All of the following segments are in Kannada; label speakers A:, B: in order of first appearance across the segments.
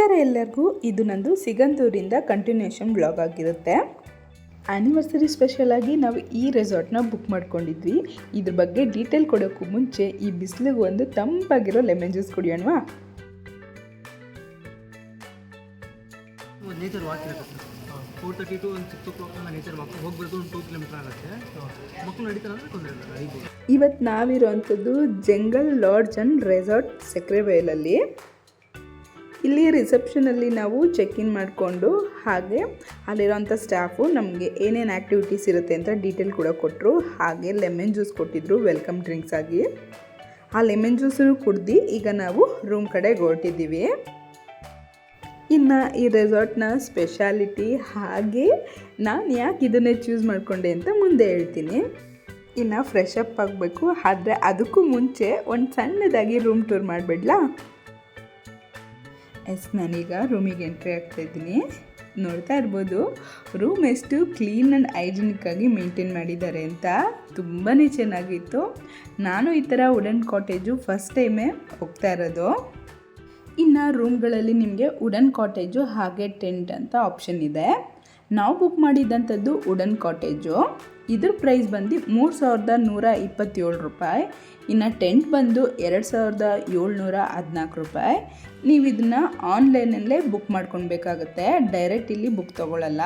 A: ನಮಸ್ಕಾರ ಎಲ್ಲರಿಗೂ. ಇದು ನಂದು ಸಿಗಂದೂರಿಂದ ಕಂಟಿನ್ಯೂಷನ್ ಬ್ಲಾಗ್ ಆಗಿರುತ್ತೆ. ಆ್ಯನಿವರ್ಸರಿ ಸ್ಪೆಷಲಾಗಿ ನಾವು ಈ ರೆಸಾರ್ಟ್ನ ಬುಕ್ ಮಾಡ್ಕೊಂಡಿದ್ವಿ. ಇದ್ರ ಬಗ್ಗೆ ಡೀಟೇಲ್ ಕೊಡೋಕ್ಕೂ ಮುಂಚೆ ಈ ಬಿಸಿಲಿಗೆ ಒಂದು ತಂಪಾಗಿರೋ ಲೆಮನ್ ಜ್ಯೂಸ್ ಕುಡಿಯೋಣವಾ?
B: ನೇಚರ್ ವಾಕ್ ಇರುತ್ತೆ ಫೋರ್ ತರ್ಟಿ ಟು ಒಂದು six o'clock nature walk ಒಂದು ಟೂ ಕಿಲೋಮೀಟರ್ ಆಗುತ್ತೆ. ಮಕ್ಕಳು ನಡೀತಾರೆ ಅಂದರೆ ತೊಂದರೆ ಇಲ್ಲ
A: ಇವತ್ತು ನಾವಿರೋವಂಥದ್ದು ಜಂಗಲ್ ಲಾಡ್ಜ್ ಆ್ಯಂಡ್ ರೆಸಾರ್ಟ್ ಸೆಕ್ರೆಬೈಲಲ್ಲಿ. ಇಲ್ಲಿ ರಿಸೆಪ್ಷನಲ್ಲಿ ನಾವು ಚೆಕ್ ಇನ್ ಮಾಡಿಕೊಂಡು ಹಾಗೆ ಅಲ್ಲಿರೋಂಥ ಸ್ಟಾಫು ನಮಗೆ ಏನೇನು ಆ್ಯಕ್ಟಿವಿಟೀಸ್ ಇರುತ್ತೆ ಅಂತ ಡೀಟೇಲ್ ಕೂಡ ಕೊಟ್ಟರು ಹಾಗೆ ಲೆಮನ್ ಜ್ಯೂಸ್ ಕೊಟ್ಟಿದ್ರು ವೆಲ್ಕಮ್ ಡ್ರಿಂಕ್ಸ್ ಆಗಿ. ಆ ಲೆಮನ್ ಜ್ಯೂಸನ್ನು ಕುಡ್ದು ಈಗ ನಾವು ರೂಮ್ ಕಡೆಗೆ ಹೊರಟಿದ್ದೀವಿ. ಇನ್ನು ಈ ರೆಸಾರ್ಟ್ನ ಸ್ಪೆಷಾಲಿಟಿ ಹಾಗೆ ನಾನು ಯಾಕೆ ಇದನ್ನೇ ಚೂಸ್ ಮಾಡಿಕೊಂಡೆ ಅಂತ ಮುಂದೆ ಹೇಳ್ತೀನಿ. ಇನ್ನು ಫ್ರೆಶ್ ಅಪ್ ಆಗಬೇಕು, ಆದರೆ ಅದಕ್ಕೂ ಮುಂಚೆ ಒಂದು ಸಣ್ಣದಾಗಿ ರೂಮ್ ಟೂರ್ ಮಾಡಿಬಿಡ್ಲಾ? ಎಸ್ ನಾನೀಗ ರೂಮಿಗೆ ಎಂಟ್ರಿ ಆಗ್ತಾ ಇದ್ದೀನಿ. ನೋಡ್ತಾ ಇರ್ಬೋದು ರೂಮ್ ಎಷ್ಟು ಕ್ಲೀನ್ ಆ್ಯಂಡ್ ಹೈಜಿನಿಕ್ ಆಗಿ ಮೇಂಟೈನ್ ಮಾಡಿದ್ದಾರೆ ಅಂತ ತುಂಬಾ ಚೆನ್ನಾಗಿತ್ತು. ನಾನು ಈ ಥರ ವುಡನ್ ಕಾಟೇಜು ಫಸ್ಟ್ ಟೈಮೇ ಹೋಗ್ತಾ ಇರೋದು. ಇನ್ನು ರೂಮ್ಗಳಲ್ಲಿ ನಿಮಗೆ ವುಡನ್ ಕಾಟೇಜು ಹಾಗೆ ಟೆಂಟ್ ಅಂತ ಆಪ್ಷನ್ ಇದೆ. ನಾವು ಬುಕ್ ಮಾಡಿದ್ದಂಥದ್ದು ವುಡನ್ ಕಾಟೇಜು ಇದ್ರ ಪ್ರೈಸ್ ಬಂದು ಮೂರು ಸಾವಿರದ ನೂರ ಇಪ್ಪತ್ತೇಳು ರೂಪಾಯಿ. ಇನ್ನು ಟೆಂಟ್ ಬಂದು ಎರಡು ಸಾವಿರದ ಏಳ್ನೂರ ಹದಿನಾಲ್ಕು ರೂಪಾಯಿ. ನೀವು ಇದನ್ನು ಆನ್ಲೈನಲ್ಲೇ ಬುಕ್ ಮಾಡ್ಕೊಳ್ಬೇಕಾಗತ್ತೆ. ಡೈರೆಕ್ಟ್ ಇಲ್ಲಿ ಬುಕ್ ತೊಗೊಳ್ಳಲ್ಲ.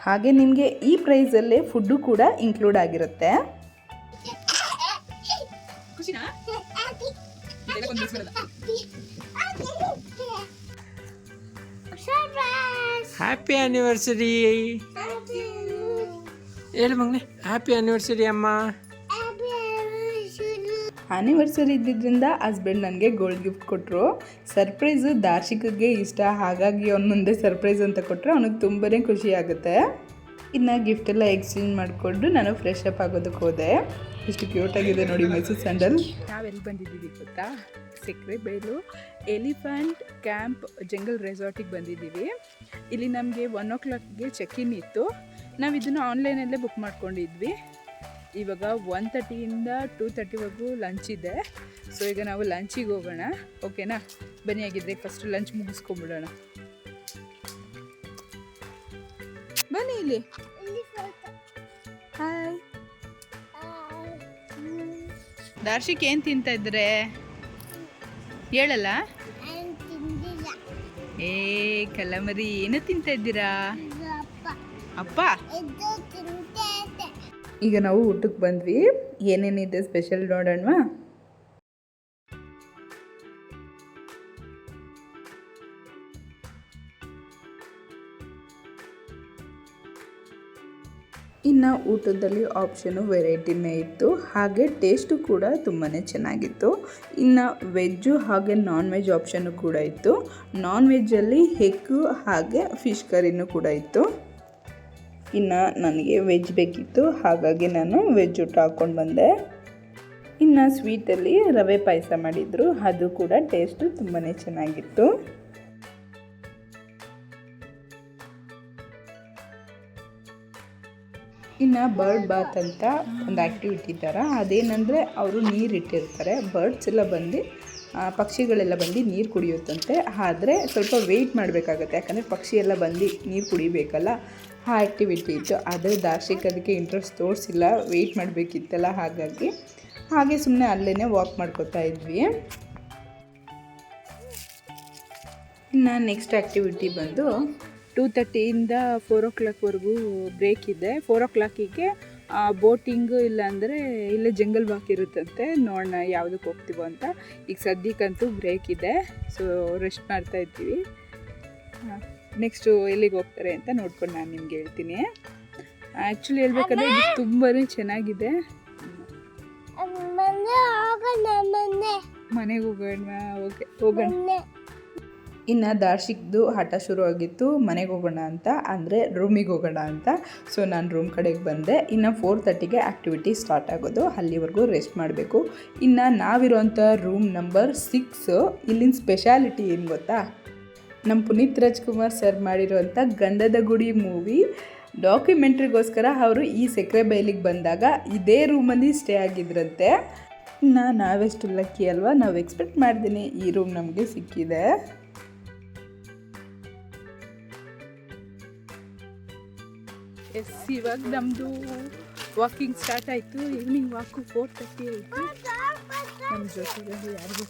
A: ಹಾಗೆ ನಿಮಗೆ ಈ ಪ್ರೈಸಲ್ಲೇ ಫುಡ್ಡು ಕೂಡ ಇನ್ಕ್ಲೂಡ್ ಆಗಿರುತ್ತೆ.
B: ಹ್ಯಾಪಿ ಆ್ಯನಿವರ್ಸರಿ ಹೇಳಿ ಮಗನೇ ಹ್ಯಾಪಿ ಆ್ಯನಿವರ್ಸರಿ ಅಮ್ಮ.
A: ಆ್ಯನಿವರ್ಸರಿ ಇದ್ದಿದ್ದರಿಂದ ಹಸ್ಬೆಂಡ್ ನನಗೆ ಗೋಲ್ಡ್ ಗಿಫ್ಟ್ ಕೊಟ್ಟರು ಸರ್ಪ್ರೈಸು ದಾರ್ಶಿಕಗೆ ಇಷ್ಟ. ಹಾಗಾಗಿ ಅವ್ನ ಮುಂದೆ ಸರ್ಪ್ರೈಸ್ ಅಂತ ಕೊಟ್ಟರೆ ಅವನಿಗೆ ತುಂಬಾ ಖುಷಿಯಾಗುತ್ತೆ ಇನ್ನು ಗಿಫ್ಟೆಲ್ಲ ಎಕ್ಸ್ಚೇಂಜ್ ಮಾಡಿಕೊಂಡು ನಾನು ಫ್ರೆಶ್ ಅಪ್ ಆಗೋದಕ್ಕೆ ಹೋದೆ. ಎಷ್ಟು ಕ್ಯೂಟಾಗಿದೆ ನೋಡಿ ಮೈಸೂರು ಸ್ಯಾಂಡಲ್. ನಾವೆಲ್ಲಿ ಬಂದಿದ್ದೀವಿ ಗೊತ್ತಾ? ಬೈಲು ಎಲಿಫೆಂಟ್ ಕ್ಯಾಂಪ್ ಜಂಗಲ್ ರೆಸಾರ್ಟಿಗೆ ಬಂದಿದ್ದೀವಿ. ಇಲ್ಲಿ ನಮಗೆ ಒನ್ ಓ ಕ್ಲಾಕ್ಗೆ ಚೆಕ್ ಇನ್ ಇತ್ತು. ನಾವು ಇದನ್ನು ಆನ್ಲೈನಲ್ಲೇ ಬುಕ್ ಮಾಡ್ಕೊಂಡಿದ್ವಿ. ಇವಾಗ ಒನ್ ತರ್ಟಿಯಿಂದ ಟೂ ತರ್ಟಿವರೆಗೂ ಲಂಚ್ ಇದೆ. ಸೊ ಈಗ ನಾವು ಲಂಚಿಗೆ ಹೋಗೋಣ. ಓಕೆನಾ ಬನ್ನಿ ಆಗಿದ್ರೆ ಫಸ್ಟ್ ಲಂಚ್ ಮುಗಿಸ್ಕೊಂಬಿಡೋಣ. ಬನ್ನಿ ಇಲ್ಲಿ. ದಾರ್ಶಿಕ್ ಏನು ತಿಂತ ಇದ್ರೆ? ಹೇಳಲ್ಲ? ಏ ಕಲಮರಿ ಏನು ತಿಂತ ಇದ್ದೀರಾ? ಅಪ್ಪ. ಈಗ ನಾವು ಊಟಕ್ಕೆ ಬಂದ್ವಿ. ಏನೇನಿದೆ ಸ್ಪೆಷಲ್ ನೋಡೋಣವಾ? ಊಟದಲ್ಲಿ ಆಪ್ಷನು ವೆರೈಟಿನೇ ಇತ್ತು. ಹಾಗೆ ಟೇಸ್ಟು ಕೂಡ ತುಂಬಾ ಚೆನ್ನಾಗಿತ್ತು. ಇನ್ನು ವೆಜ್ಜು ಹಾಗೆ ನಾನ್ ವೆಜ್ ಆಪ್ಷನ್ನು ಕೂಡ ಇತ್ತು. ನಾನ್ ವೆಜ್ಜಲ್ಲಿ ಹೆಗ್ಗು ಹಾಗೆ ಫಿಶ್ ಕರಿನೂ ಕೂಡ ಇತ್ತು. ಇನ್ನು ನನಗೆ ವೆಜ್ ಬೇಕಿತ್ತು. ಹಾಗಾಗಿ ನಾನು ವೆಜ್ ಊಟ ಹಾಕ್ಕೊಂಡು ಬಂದೆ. ಇನ್ನು ಸ್ವೀಟಲ್ಲಿ ರವೆ ಪಾಯಸ ಮಾಡಿದರು. ಅದು ಕೂಡ ಟೇಸ್ಟು ತುಂಬಾ ಚೆನ್ನಾಗಿತ್ತು. ಇನ್ನು ಬರ್ಡ್ ಬಾತ್ ಅಂತ ಒಂದು ಆ್ಯಕ್ಟಿವಿಟಿ ಥರ ಅದೇನಂದರೆ ಅವರು ನೀರು ಇಟ್ಟಿರ್ತಾರೆ. ಬರ್ಡ್ಸ್ ಎಲ್ಲ ಬಂದು ಪಕ್ಷಿಗಳೆಲ್ಲ ಬಂದು ನೀರು ಕುಡಿಯುತ್ತಂತೆ. ಆದರೆ ಸ್ವಲ್ಪ ವೆಯ್ಟ್ ಮಾಡಬೇಕಾಗತ್ತೆ. ಯಾಕಂದರೆ ಪಕ್ಷಿ ಎಲ್ಲ ಬಂದು ನೀರು ಕುಡಿಬೇಕಲ್ಲ? ಆ ಆ್ಯಕ್ಟಿವಿಟಿ ಇತ್ತು. ಆದರೆ ದಾರ್ಶಿಕ್ ಅದಕ್ಕೆ ಇಂಟ್ರೆಸ್ಟ್ ತೋರಿಸಿಲ್ಲ. ವೆಯ್ಟ್ ಮಾಡಬೇಕಿತ್ತಲ್ಲ ಹಾಗಾಗಿ. ಹಾಗೆ ಸುಮ್ಮನೆ ಅಲ್ಲೇ ವಾಕ್ ಮಾಡ್ಕೋತಾ ಇದ್ವಿ. ಇನ್ನು ನೆಕ್ಸ್ಟ್ ಆ್ಯಕ್ಟಿವಿಟಿ ಬಂದು ಟೂ ತರ್ಟಿಯಿಂದ ಫೋರ್ ಓ ಕ್ಲಾಕ್ವರೆಗೂ ಬ್ರೇಕ್ ಇದೆ. ಫೋರ್ ಓ ಕ್ಲಾಕಿಗೆ ಬೋಟಿಂಗು ಇಲ್ಲಾಂದರೆ ಇಲ್ಲೇ ಜಂಗಲ್ ವಾಕ್ ಇರುತ್ತಂತೆ. ನೋಡೋಣ ಯಾವುದಕ್ಕೆ ಹೋಗ್ತೀವೋ ಅಂತ. ಈಗ ಸದ್ಯಕ್ಕಂತೂ ಬ್ರೇಕ್ ಇದೆ. ಸೊ ರೆಸ್ಟ್ ಮಾಡ್ತಾ ಇದ್ದೀವಿ. ನೆಕ್ಸ್ಟು ಎಲ್ಲಿಗೆ ಹೋಗ್ತಾರೆ ಅಂತ ನೋಡ್ಕೊಂಡು ನಾನು ನಿಮ್ಗೆ ಹೇಳ್ತೀನಿ. ಆ್ಯಕ್ಚುಲಿ ಹೇಳ್ಬೇಕಂದ್ರೆ ಇದು ತುಂಬಾ ಚೆನ್ನಾಗಿದೆ. ಮನೆಗೆ ಹೋಗೋಣ ಓಕೆ ಹೋಗೋಣ. ಇನ್ನು ದಾರ್ಶಿಕ್ದು ಹಠ ಶುರು ಆಗಿತ್ತು ಮನೆಗೆ ಹೋಗೋಣ ಅಂತ, ಅಂದರೆ ರೂಮಿಗೆ ಹೋಗೋಣ ಅಂತ. ಸೊ ನಾನು ರೂಮ್ ಕಡೆಗೆ ಬಂದೆ. ಇನ್ನು ಫೋರ್ ತರ್ಟಿಗೆ ಆ್ಯಕ್ಟಿವಿಟಿ ಸ್ಟಾರ್ಟ್ ಆಗೋದು. ಅಲ್ಲಿವರೆಗೂ ರೆಸ್ಟ್ ಮಾಡಬೇಕು. ಇನ್ನು ನಾವಿರೋಂಥ ರೂಮ್ ನಂಬರ್ ಸಿಕ್ಸು ಇಲ್ಲಿನ ಸ್ಪೆಷಾಲಿಟಿ ಏನು ಗೊತ್ತಾ? ನಮ್ಮ ಪುನೀತ್ ರಾಜ್ಕುಮಾರ್ ಸರ್ ಮಾಡಿರೋಂಥ ಗಂಧದ ಗುಡಿ ಮೂವಿ ಡಾಕ್ಯುಮೆಂಟ್ರಿಗೋಸ್ಕರ ಅವರು ಈ ಸಕ್ಕರೆ ಬೈಲಿಗೆ ಬಂದಾಗ ಇದೇ ರೂಮಲ್ಲಿ ಸ್ಟೇ ಆಗಿದ್ರಂತೆ. ಇನ್ನು ನಾವೆಷ್ಟು ಲಕ್ಕಿ ಅಲ್ವಾ, ನಾವು ಎಕ್ಸ್ಪೆಕ್ಟ್ ಮಾಡ್ತೀನಿ ಈ ರೂಮ್ ನಮಗೆ ಸಿಕ್ಕಿದೆ. ಎಸ್ ಇವಾಗ ನಮ್ಮದು ವಾಕಿಂಗ್ ಸ್ಟಾರ್ಟ್ ಆಯಿತು. ಈವ್ನಿಂಗ್ ವಾಕು ಫೋರ್ ತರ್ಟಿ ಆಯಿತು. ನಮ್ಮ ಜೊತೆಗೆ ಯಾರು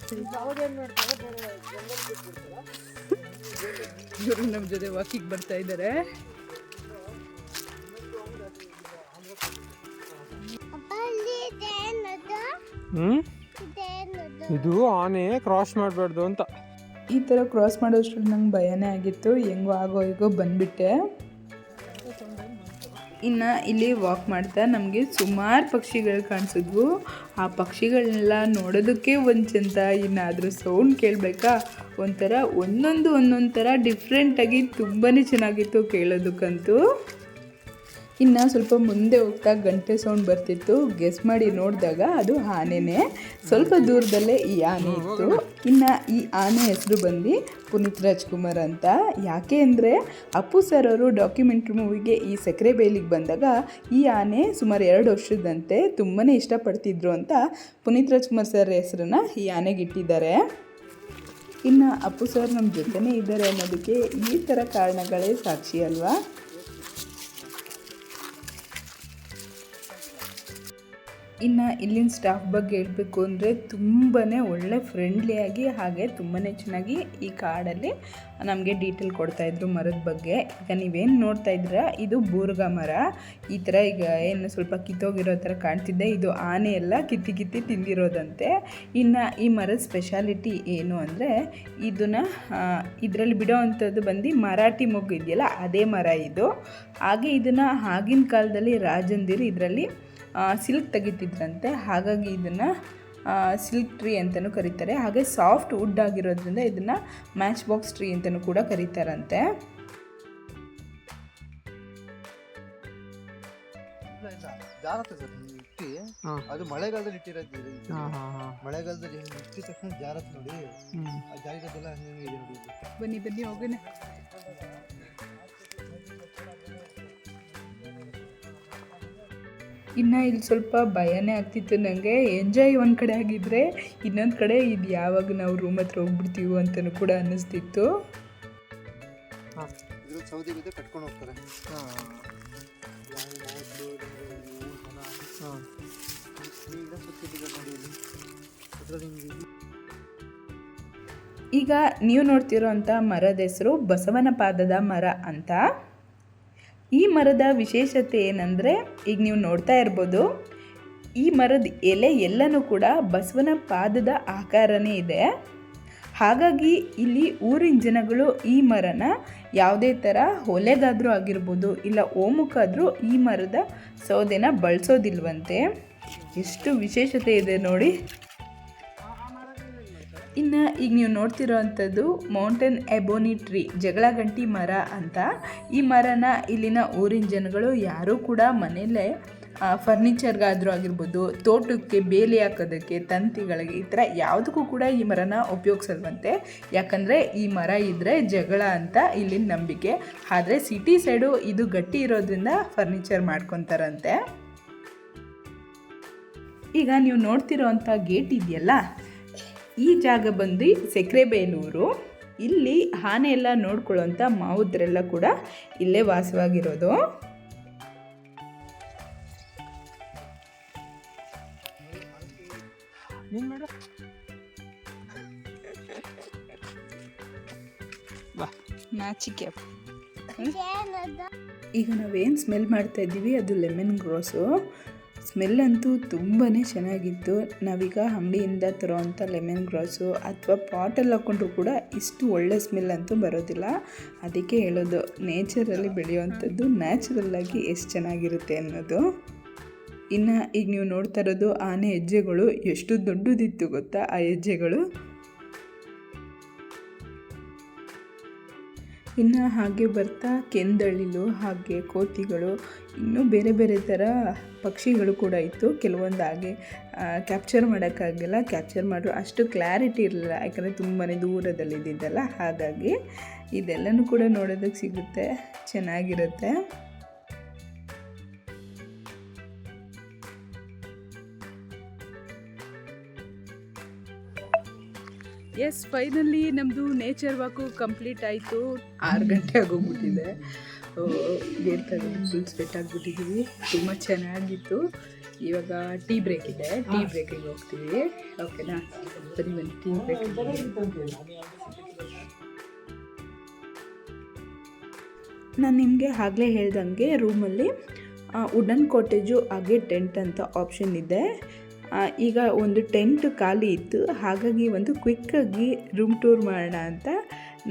A: ಇವರು ನಮ್ಮ ಜೊತೆ ವಾಕಿಂಗ್ ಬರ್ತಾ ಇದ್ದಾರೆ.
B: ಇದು ಆನೆ ಕ್ರಾಸ್ ಮಾಡಬಾರ್ದು ಅಂತ.
A: ಈ ಥರ ಕ್ರಾಸ್ ಮಾಡೋಷ್ಟ್ರಲ್ಲಿ ನಂಗೆ ಭಯನೇ ಆಗಿತ್ತು. ಹೆಂಗೋ ಆಗೋ ಹೇಗೋ ಬಂದ್ಬಿಟ್ಟೆ. ಇನ್ನು ಇಲ್ಲಿ ವಾಕ್ ಮಾಡ್ತಾ ನಮಗೆ ಸುಮಾರು ಪಕ್ಷಿಗಳು ಕಾಣಿಸಿದ್ವು. ಆ ಪಕ್ಷಿಗಳನ್ನೆಲ್ಲ ನೋಡೋದಕ್ಕೆ ಒಂದು ಚಂದ ಇನ್ನು ಅದ್ರ ಸೌಂಡ್ ಕೇಳಬೇಕಾ? ಒಂಥರ ಒಂದೊಂದು ಒಂದೊಂದು ಥರ ಡಿಫ್ರೆಂಟಾಗಿ ತುಂಬಾ ಚೆನ್ನಾಗಿತ್ತು ಕೇಳೋದಕ್ಕಂತೂ. ಇನ್ನು ಸ್ವಲ್ಪ ಮುಂದೆ ಹೋಗ್ತಾ ಗಂಟೆ ಸೌಂಡ್ ಬರ್ತಿತ್ತು. ಗೆಸ್ ಮಾಡಿ ನೋಡಿದಾಗ ಅದು ಆನೆನೇ. ಸ್ವಲ್ಪ ದೂರದಲ್ಲೇ ಈ ಆನೆ ಇತ್ತು. ಇನ್ನು ಈ ಆನೆ ಹೆಸರು ಬಂದು ಪುನೀತ್ ರಾಜ್ಕುಮಾರ್ ಅಂತ. ಯಾಕೆ ಅಂದರೆ ಅಪ್ಪು ಸರ್ ಅವರು ಡಾಕ್ಯುಮೆಂಟ್ರಿ ಮೂವಿಗೆ ಈ ಸಕ್ಕರೆ ಬೇಲಿಗೆ ಬಂದಾಗ ಈ ಆನೆ ಸುಮಾರು ಎರಡು ವರ್ಷದಂತೆ ತುಂಬಾ ಇಷ್ಟಪಡ್ತಿದ್ರು ಅಂತ ಪುನೀತ್ ರಾಜ್ಕುಮಾರ್ ಸರ್ ಹೆಸರನ್ನ ಈ ಆನೆಗೆ ಇಟ್ಟಿದ್ದಾರೆ. ಇನ್ನು ಅಪ್ಪು ಸರ್ ನಮ್ಮ ಜೊತೆನೇ ಇದ್ದಾರೆ ಅನ್ನೋದಕ್ಕೆ ಈ ಥರ ಕಾರಣಗಳೇ ಸಾಕ್ಷಿ ಅಲ್ವಾ? ಇನ್ನು ಇಲ್ಲಿನ ಸ್ಟಾಫ್ ಬಗ್ಗೆ ಹೇಳಬೇಕು ಅಂದರೆ ತುಂಬಾ ಒಳ್ಳೆ ಫ್ರೆಂಡ್ಲಿಯಾಗಿ ಹಾಗೆ ತುಂಬಾ ಚೆನ್ನಾಗಿ ಈ ಕಾಡಲ್ಲಿ ನಮಗೆ ಡೀಟೇಲ್ ಕೊಡ್ತಾಯಿದ್ರು ಮರದ ಬಗ್ಗೆ. ಈಗ ನೀವೇನು ನೋಡ್ತಾ ಇದ್ದೀರಾ? ಇದು ಬೂರ್ಗ ಮರ. ಈ ಥರ ಈಗ ಏನು ಸ್ವಲ್ಪ ಕಿತ್ತೋಗಿರೋ ಥರ ಕಾಣ್ತಿದ್ದೆ. ಇದು ಆನೆ ಎಲ್ಲ ಕಿತ್ತಿ ಕಿತ್ತಿ ತಿಂದಿರೋದಂತೆ. ಇನ್ನು ಈ ಮರದ ಸ್ಪೆಷಾಲಿಟಿ ಏನು ಅಂದರೆ ಇದನ್ನು ಇದರಲ್ಲಿ ಬಿಡೋ ಅಂಥದ್ದು ಬಂದು ಮರಾಠಿ ಮೊಗ್ಗು ಇದೆಯಲ್ಲ, ಅದೇ ಮರ ಇದು. ಹಾಗೆ ಇದನ್ನು ಆಗಿನ ಕಾಲದಲ್ಲಿ ರಾಜಂದಿರು ಇದರಲ್ಲಿ ಸಿಲ್ಕ್ ತೆಗಿತಿದ್ರಂತೆ ಹಾಗಾಗಿ ಇದನ್ನು ಸಿಲ್ಕ್ ಟ್ರೀ ಅಂತಲೂ ಕರೀತಾರೆ. ಹಾಗೆ ಸಾಫ್ಟ್ ವುಡ್ ಆಗಿರೋದ್ರಿಂದ ಇದನ್ನು ಮ್ಯಾಚ್ ಬಾಕ್ಸ್ ಟ್ರೀ ಅಂತಲೂ ಕೂಡ ಕರೀತಾರಂತೆ.
C: ಅದು ಮಳೆಗಾಲದಲ್ಲಿ ಇಟ್ಟಿರೋದು ಮಳೆಗಾಲದಲ್ಲಿ ಇಟ್ಟಿದ ತಕ್ಷಣ ಜಾರತ್ ನೋಡಿ. ಆ ಜಾರಿರೋದೆಲ್ಲ ಹಂಗೆ ನೋಡಿ.
A: ಬನ್ನಿ ಬನ್ನಿ ಹೋಗೋಣ. ಇನ್ನು ಇಲ್ಲಿ ಸ್ವಲ್ಪ ಭಯನೇ ಆಗ್ತಿತ್ತು ನನಗೆ ಎಂಜಾಯ್ ಒಂದು ಕಡೆ ಆಗಿದ್ರೆ ಇನ್ನೊಂದು ಕಡೆ ಇದು ಯಾವಾಗ ನಾವು ರೂಮ್ ಹತ್ರ ಹೋಗ್ಬಿಡ್ತೀವೋ ಅಂತಲೂ ಕೂಡ ಅನ್ನಿಸ್ತಿತ್ತು.
C: ಕಟ್ಕೊಂಡು ಹೋಗ್ತಾರೆ. ಈಗ
A: ನೀವು ನೋಡ್ತಿರೋ ಅಂಥ ಮರದ ಹೆಸರು ಬಸವನ ಪಾದದ ಮರ ಅಂತ. ಈ ಮರದ ವಿಶೇಷತೆ ಏನಂದರೆ, ಈಗ ನೀವು ನೋಡ್ತಾ ಇರ್ಬೋದು, ಈ ಮರದ ಎಲೆ ಎಲ್ಲನೂ ಕೂಡ ಬಸವನ ಪಾದದ ಆಕಾರನೇ ಇದೆ. ಹಾಗಾಗಿ ಇಲ್ಲಿ ಊರಿನ ಜನಗಳು ಈ ಮರನ ಯಾವುದೇ ಥರ ಹೊಲೆಗಾದರೂ ಆಗಿರ್ಬೋದು, ಇಲ್ಲ ಓಮುಖಾದರೂ ಈ ಮರದ ಸೌದೆನ ಬಳಸೋದಿಲ್ವಂತೆ. ಎಷ್ಟು ವಿಶೇಷತೆ ಇದೆ ನೋಡಿ. ಇನ್ನು ಈಗ ನೀವು ನೋಡ್ತಿರೋ ಅಂಥದ್ದು ಮೌಂಟೇನ್ ಎಬೋನಿ ಟ್ರೀ ಜಗಳ ಗಂಟಿ ಮರ ಅಂತ. ಈ ಮರನ ಇಲ್ಲಿನ ಊರಿನ ಜನಗಳು ಯಾರೂ ಕೂಡ ಮನೆಯಲ್ಲೇ ಫರ್ನಿಚರ್ಗಾದರೂ ಆಗಿರ್ಬೋದು, ತೋಟಕ್ಕೆ ಬೇಲಿ ಹಾಕೋದಕ್ಕೆ, ತಂತಿಗಳಿಗೆ ಈ ಥರ ಯಾವುದಕ್ಕೂ ಕೂಡ ಈ ಮರನ ಉಪಯೋಗಿಸಲ್ವಂತೆ. ಯಾಕಂದರೆ ಈ ಮರ ಇದ್ದರೆ ಜಗಳ ಅಂತ ಇಲ್ಲಿನ ನಂಬಿಕೆ. ಆದರೆ ಸಿಟಿ ಸೈಡು ಇದು ಗಟ್ಟಿ ಇರೋದ್ರಿಂದ ಫರ್ನಿಚರ್ ಮಾಡ್ಕೊತಾರಂತೆ. ಈಗ ನೀವು ನೋಡ್ತಿರೋ ಅಂಥ ಗೇಟ್ ಇದೆಯಲ್ಲ ಈ ಜಾಗ ಬಂದು ಸೆಕ್ರೆಬೇಲೂರು ಇಲ್ಲಿ ಆನೆ ಎಲ್ಲ ನೋಡ್ಕೊಳ್ಳೋಂಥ ಮಾವುದ್ರೆಲ್ಲ ಕೂಡ ಇಲ್ಲೇ ವಾಸವಾಗಿರೋದು. ನಾಚಿಕೆ. ಈಗ ನಾವೇನು ಸ್ಮೆಲ್ ಮಾಡ್ತಾ ಇದ್ದೀವಿ? ಅದು ಲೆಮನ್ ಗ್ರೋಸು. ಸ್ಮೆಲ್ ಅಂತೂ ತುಂಬಾ ಚೆನ್ನಾಗಿತ್ತು. ನಾವೀಗ ಅಂಗಡಿಯಿಂದ ತರೋವಂಥ ಲೆಮನ್ ಗ್ರಾಸು ಅಥವಾ ಪಾಟಲ್ಲಿ ಹಾಕ್ಕೊಂಡ್ರು ಕೂಡ ಇಷ್ಟು ಒಳ್ಳೆ ಸ್ಮೆಲ್ ಅಂತೂ ಬರೋದಿಲ್ಲ. ಅದಕ್ಕೆ ಹೇಳೋದು, ನೇಚರಲ್ಲಿ ಬೆಳೆಯುವಂಥದ್ದು ನ್ಯಾಚುರಲ್ಲಾಗಿ ಎಷ್ಟು ಚೆನ್ನಾಗಿರುತ್ತೆ ಅನ್ನೋದು. ಇನ್ನು ಈಗ ನೀವು ನೋಡ್ತಾ ಇರೋದು ಆನೆ ಹೆಜ್ಜೆಗಳು ಎಷ್ಟು ದೊಡ್ಡದಿತ್ತು ಗೊತ್ತಾ ಆ ಹೆಜ್ಜೆಗಳು? ಇನ್ನು ಹಾಗೆ ಬರ್ತಾ ಕೆಂದಳಿಲು, ಹಾಗೆ ಕೋತಿಗಳು ಇನ್ನೂ ಬೇರೆ ಬೇರೆ ಥರ ಪಕ್ಷಿಗಳು ಕೂಡ ಇತ್ತು. ಕೆಲವೊಂದು ಹಾಗೆ ಕ್ಯಾಪ್ಚರ್ ಮಾಡೋಕ್ಕಾಗಿಲ್ಲ ಕ್ಯಾಪ್ಚರ್ ಮಾಡೋ ಅಷ್ಟು ಕ್ಲಾರಿಟಿ ಇರಲಿಲ್ಲ. ಯಾಕಂದರೆ ತುಂಬಾ ದೂರದಲ್ಲಿದ್ದಿದ್ದಲ್ಲ ಹಾಗಾಗಿ ಇದೆಲ್ಲನೂ ಕೂಡ ನೋಡೋದಕ್ಕೆ ಸಿಗುತ್ತೆ ಚೆನ್ನಾಗಿರುತ್ತೆ. ಎಸ್ ಫೈನಲಿ ನಮ್ಮದು ನೇಚರ್ ವಾಕು ಕಂಪ್ಲೀಟ್ ಆಯಿತು. ಆರು ಗಂಟೆ ಆಗೋಗ್ಬಿಟ್ಟಿದೆ. ಗೇರ್ ತೆಗೆದು ಫುಲ್ ಸ್ವೆಟ್ ಆಗಿಬಿಟ್ಟಿದ್ದೀವಿ ತುಂಬ ಚೆನ್ನಾಗಿತ್ತು. ಇವಾಗ ಟೀ ಬ್ರೇಕ್ ಇದೆ. ಟೀ ಬ್ರೇಕಿಗೆ ಹೋಗ್ತೀವಿ. ಓಕೆನಾ ಬನ್ನಿ ಬನ್ನಿ ಟೀ ಬ್ರೇಕ್ ನಾನು ನಿಮಗೆ ಆಗಲೇ ಹೇಳ್ದಂಗೆ ರೂಮಲ್ಲಿ ವುಡನ್ ಕಾಟೇಜು ಹಾಗೆ ಟೆಂಟ್ ಅಂತ ಆಪ್ಷನ್ ಇದೆ. ಈಗ ಒಂದು ಟೆಂಟ್ ಖಾಲಿ ಇತ್ತು. ಹಾಗಾಗಿ ಒಂದು ಕ್ವಿಕ್ಕಾಗಿ ರೂಮ್ ಟೂರ್ ಮಾಡೋಣ ಅಂತ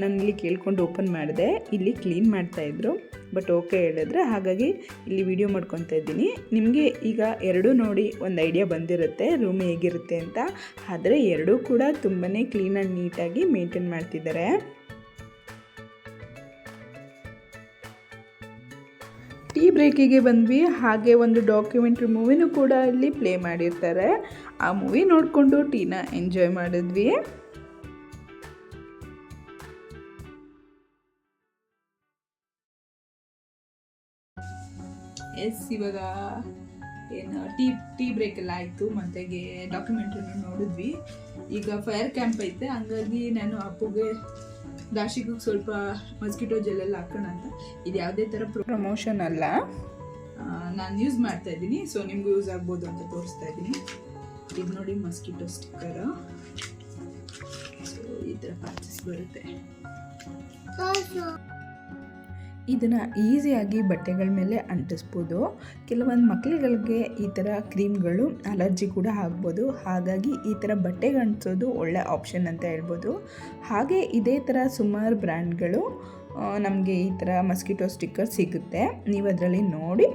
A: ನಾನು ಇಲ್ಲಿ ಕೇಳ್ಕೊಂಡು ಓಪನ್ ಮಾಡಿದೆ, ಇಲ್ಲಿ ಕ್ಲೀನ್ ಮಾಡ್ತಾಯಿದ್ರು ಬಟ್ ಓಕೆ ಹೇಳಿದ್ರೆ, ಹಾಗಾಗಿ ಇಲ್ಲಿ ವಿಡಿಯೋ ಮಾಡ್ಕೊತಾ ಇದ್ದೀನಿ. ನಿಮಗೆ ಈಗ ಎರಡೂ ನೋಡಿ ಒಂದು ಐಡಿಯಾ ಬಂದಿರುತ್ತೆ, ರೂಮ್ ಹೇಗಿರುತ್ತೆ ಅಂತ. ಆದರೆ ಎರಡೂ ಕೂಡ ತುಂಬಾ ಕ್ಲೀನ್ ಆ್ಯಂಡ್ ನೀಟಾಗಿ ಮೇಂಟೈನ್ ಮಾಡ್ತಿದ್ದಾರೆ. ಟೀ ಬ್ರೇಕಿಗೆ ಬಂದ್ವಿ, ಹಾಗೆ ಒಂದು ಡಾಕ್ಯುಮೆಂಟ್ರಿ ಮೂವಿನೂ ಕೂಡ ಇಲ್ಲಿ ಪ್ಲೇ ಮಾಡಿರ್ತಾರೆ. ಆ ಮೂವಿ ನೋಡಿಕೊಂಡು ಟೀನ ಎಂಜಾಯ್ ಮಾಡಿದ್ವಿ. ಎಸ್ ಇವಾಗ ಏನು ಟೀ ಟೀ ಬ್ರೇಕ್ ಎಲ್ಲ ಆಯಿತು. ಮತ್ತೆಗೆ ಡಾಕ್ಯುಮೆಂಟ್ರಿನ ನೋಡಿದ್ವಿ. ಈಗ ಫೈರ್ ಕ್ಯಾಂಪ್ ಐತೆ. ಹಂಗಾಗಿ ನಾನು ಅಪ್ಪುಗೆ ದಾಶಿಗೂ ಸ್ವಲ್ಪ ಮಸ್ಕಿಟೋ ಜೆಲ್ಲೆಲ್ಲ ಹಾಕೋಣ ಅಂತ. ಇದು ಯಾವುದೇ ಥರ ಪ್ರಮೋಷನ್ ಅಲ್ಲ. ನಾನು ಯೂಸ್ ಮಾಡ್ತಾ ಇದ್ದೀನಿ. ಸೊ ನಿಮಗೂ ಯೂಸ್ ಆಗ್ಬೋದು ಅಂತ ತೋರಿಸ್ತಾ ಇದ್ದೀನಿ. ಇದು ನೋಡಿ ಮಸ್ಕಿಟೋ ಸ್ಟಿಕ್ಕರ್ ಸೊ ಈ ಥರ ಪ್ಯಾಚಸ್ ಬರುತ್ತೆ. ಇದನ್ನು ಈಸಿಯಾಗಿ ಬಟ್ಟೆಗಳ ಮೇಲೆ ಅಂಟಿಸ್ಬೋದು. ಕೆಲವೊಂದು ಮಕ್ಕಳುಗಳಿಗೆ ಈ ಥರ ಕ್ರೀಮ್ಗಳು ಅಲರ್ಜಿ ಕೂಡ ಆಗ್ಬೋದು. ಹಾಗಾಗಿ ಈ ಥರ ಬಟ್ಟೆಗೆ ಅಂಟಿಸೋದು ಒಳ್ಳೆ ಆಪ್ಷನ್ ಅಂತ ಹೇಳ್ಬೋದು. ಹಾಗೆ ಇದೇ ಥರ ಸುಮಾರು ಬ್ರ್ಯಾಂಡ್ಗಳು ನಮಗೆ ಈ ಥರ ಮಸ್ಕಿಟೋ ಸ್ಟಿಕ್ಕರ್ ಸಿಗುತ್ತೆ. ನೀವು ಅದರಲ್ಲಿ ನೋಡಿ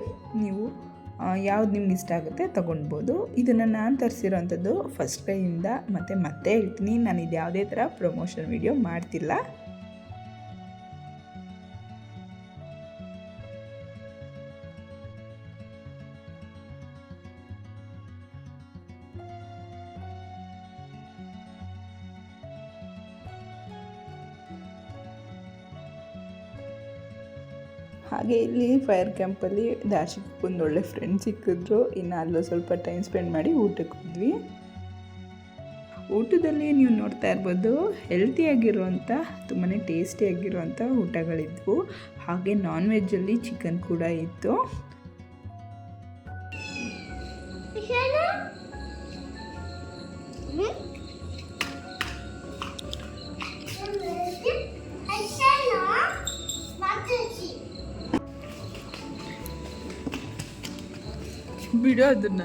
A: ನೀವು ಯಾವ್ದು ನಿಮ್ಗೆ ಇಷ್ಟ ಆಗುತ್ತೆ ತೊಗೊಳ್ಬೋದು ಇದನ್ನು ನಾನು ತರಿಸಿರೋಂಥದ್ದು ಫಸ್ಟ್ ಟೈಮಿಂದ ಮತ್ತು ಮತ್ತೆ ಹೇಳ್ತೀನಿ. ನಾನು ಇದು ಯಾವುದೇ ಥರ ಪ್ರಮೋಷನ್ ವಿಡಿಯೋ ಮಾಡ್ತಿಲ್ಲ. ಹಾಗೆ ಇಲ್ಲಿ ಫೈರ್ ಕ್ಯಾಂಪಲ್ಲಿ ದಾಶಿಕ್ ಒಂದು ಒಳ್ಳೆ ಫ್ರೆಂಡ್ ಸಿಕ್ಕಿದ್ರು. ಇನ್ನು ಅಲ್ಲೂ ಸ್ವಲ್ಪ ಟೈಮ್ ಸ್ಪೆಂಡ್ ಮಾಡಿ ಊಟಕ್ಕೆ ಹೋದ್ವಿ. ಊಟದಲ್ಲಿ ನೀವು ನೋಡ್ತಾ ಇರ್ಬೋದು ಹೆಲ್ತಿಯಾಗಿರುವಂಥ ತುಂಬಾ ಟೇಸ್ಟಿಯಾಗಿರುವಂಥ ಊಟಗಳಿದ್ವು. ಹಾಗೆ ನಾನ್ ವೆಜ್ಜಲ್ಲಿ ಚಿಕನ್ ಕೂಡ ಇತ್ತು. ಬಿಡೋ ಅದನ್ನ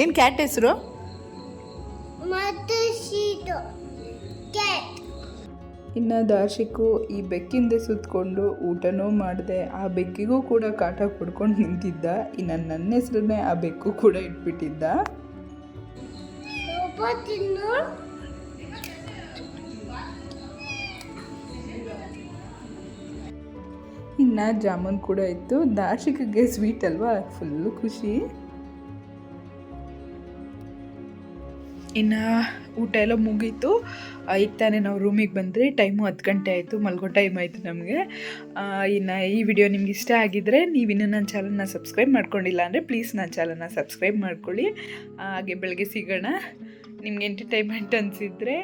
A: ಏನು ಕ್ಯಾಟ್ ಹೆಸರು? ಇನ್ನು ದಾರ್ಶಿಕು ಈ ಬೆಕ್ಕಿಂದ ಸುತ್ತಕೊಂಡು ಊಟನೂ ಮಾಡಿದೆ ಆ ಬೆಕ್ಕಿಗೂ ಕೂಡ ಕಾಟ ಕೊಡ್ಕೊಂಡು ನಿಂತಿದ್ದ ಇನ್ನು ನನ್ನ ಹೆಸರನ್ನೇ ಆ ಬೆಕ್ಕು ಕೂಡ ಇಟ್ಬಿಟ್ಟಿದ್ದ. ಇನ್ನು ಜಾಮೂನ್ ಕೂಡ ಇತ್ತು. ದಾರ್ಶಿಕಗೆ ಸ್ವೀಟ್ ಅಲ್ವಾ? ಫುಲ್ಲು ಖುಷಿ. ಇನ್ನು ಊಟ ಎಲ್ಲ ಮುಗೀತು. ಈಗ ತಾನೇ ನಾವು ರೂಮಿಗೆ ಬಂದರೆ ಟೈಮು ಹತ್ತು ಗಂಟೆ ಆಯಿತು. ಮಲ್ಗೋ ಟೈಮ್ ಆಯಿತು ನಮಗೆ. ಇನ್ನು ಈ ವಿಡಿಯೋ ನಿಮ್ಗೆ ಇಷ್ಟ ಆಗಿದ್ದರೆ ನೀವಿನ್ನೂ ನನ್ನ ಚಾನಲ್ನ ಸಬ್ಸ್ಕ್ರೈಬ್ ಮಾಡ್ಕೊಂಡಿಲ್ಲ ಅಂದರೆ ಪ್ಲೀಸ್ ನನ್ನ ಚಾನಲ್ನ ಸಬ್ಸ್ಕ್ರೈಬ್ ಮಾಡ್ಕೊಳ್ಳಿ. ಹಾಗೆ ಬೆಳಗ್ಗೆ ಸಿಗೋಣ. ನಿಮ್ಗೆ ಎಂಟರ್ಟೈನ್ಮೆಂಟ್ ಅನಿಸಿದರೆ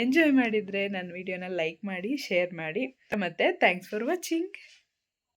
A: ಎಂಜಾಯ್ ಮಾಡಿದರೆ ನನ್ನ ವಿಡಿಯೋನ ಲೈಕ್ ಮಾಡಿ ಶೇರ್ ಮಾಡಿ. ಮತ್ತು ಥ್ಯಾಂಕ್ಸ್ ಫಾರ್ ವಾಚಿಂಗ್